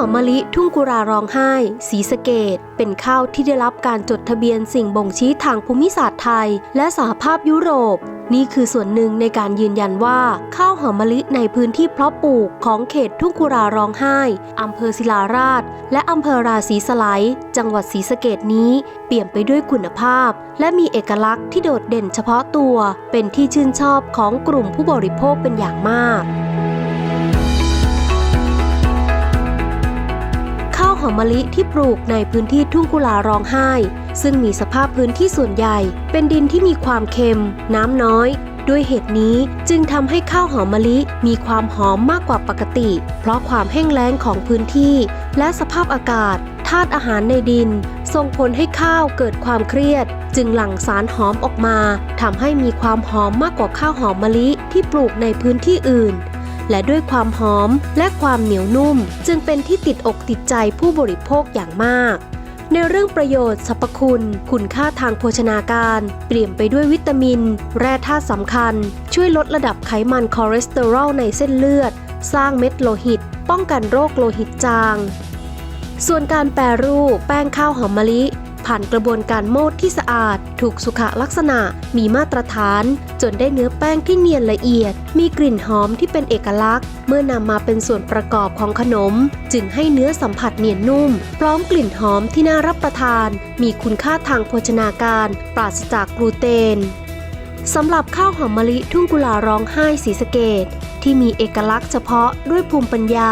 อมมะลิทุ่งกุราร้องไห้สีสะเกต เป็นข้าวที่ได้รับการจดทะเบียนสิ่งบ่งชี้ทางภูมิศาสตร์ไทย และสหภาพยุโรป นี่คือส่วนหนึ่งในการยืนยันว่า ข้าวหอมมะลิในพื้นที่เพาะปลูกของเขตทุ่งกุราร้องไห้อำเภอศิลาราช และอำเภอราศีสไลจังหวัดศรีสะเกดนี้ เปลี่ยมไปด้วยคุณภาพ และมีเอกลักษณ์ที่โดดเด่นเฉพาะตัว เป็นที่ชื่นชอบของกลุ่มผู้บริโภคเป็นอย่างมาก อมมะลิที่ปลูกในพื้นที่ทุ่งกุลาร้องไห้ ซึ่งมีสภาพพื้นที่ส่วนใหญ่ เป็นดินที่มีความเค็ม น้ำน้อย ด้วยเหตุนี้จึงทำให้ข้าวหอมมะลิมีความหอมมากกว่าปกติ เพราะความแห้งแล้งของพื้นที่ และสภาพอากาศธาตุอาหารในดิน ส่งผลให้ข้าวเกิดความเครียด จึงหลั่งสารหอมออกมาทำให้มีความหอมมากกว่าข้าวหอมมะลิที่ปลูกในพื้นที่อื่น และด้วยความหอมและความเหนียวนุ่ม จึงเป็นที่ติดอกติดใจผู้บริโภคอย่างมาก ในเรื่องประโยชน์สรรพคุณ คุณค่าทางโภชนาการ เปลี่ยมไปด้วยวิตามิน แร่ธาตุสำคัญ ช่วยลดระดับไขมันคอเลสเตอรอลในเส้นเลือด สร้างเม็ดโลหิต ป้องกันโรคโลหิตจาง ส่วนการแปรรูปแป้งข้าวหอมมะลิ ผ่านกระบวนการโมดที่สะอาด ถูกสุขลักษณะ มีมาตรฐาน จนได้เนื้อแป้งที่เนียนละเอียด มีกลิ่นหอมที่เป็นเอกลักษณ์ เมื่อนำมาเป็นส่วนประกอบของขนม จึงให้เนื้อสัมผัสเนียนนุ่ม พร้อมกลิ่นหอมที่น่ารับประทาน มีคุณค่าทางโภชนาการ ปราศจากกลูเตนสำหรับข้าวหอมมะลิทุ่งกุลาร้องไห้สีสเกต ที่มีเอกลักษณ์เฉพาะด้วยภูมิปัญญา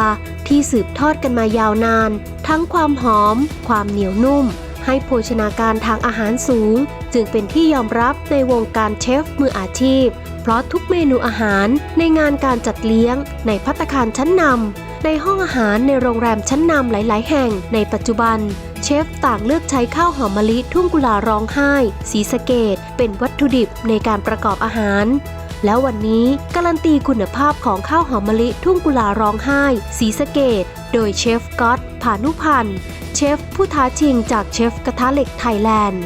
ที่สืบทอดกันมายาวนาน ทั้งความหอม ความเหนียวนุ่ม ให้โภชนาการทางอาหารสูง จึงเป็นที่ยอมรับในวงการเชฟมืออาชีพ เพราะทุกเมนูอาหารในงานการจัดเลี้ยง ในพัตตาคารชั้นนำในห้องอาหารในโรงแรมชั้นนำหลาย ๆ แห่งในปัจจุบัน เชฟต่างเลือกใช้ข้าวหอมมะลิทุ่งกุลาร้องไห้ สีสะเกตเป็นวัตถุดิบในการประกอบอาหารแล้ววันนี้การันตีคุณภาพของข้าวหอมมะลิทุ่งกุลาร้องไห้ สีสะเกตโดยเชฟก๊อตผานุพันธ์ เชฟผู้ท้าชิงจากเชฟกระทะเหล็กไทยแลนด์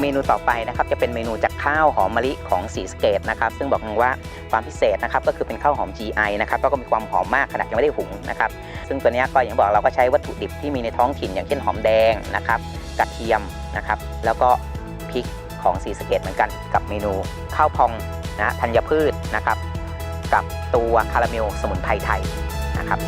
เมนูต่อไปนะครับจะเป็นเมนูจากข้าวหอมมะลิของสีสเกตนะครับซึ่งบอกเลยว่าความพิเศษนะครับก็คือเป็นข้าวหอม GI นะครับแล้วก็มีความหอมมากขนาดยังไม่ได้หุงนะครับซึ่งตัวนี้ก็อย่างบอกเราก็ใช้วัตถุดิบที่มีในท้องถิ่นอย่างเช่นหอมแดงนะครับกระเทียมนะครับแล้วก็พริกของสีสเกตเหมือนกัน กับเมนูข้าวพองนะธัญพืชนะครับกับตัวคาราเมลสมุนไพรไทยนะครับ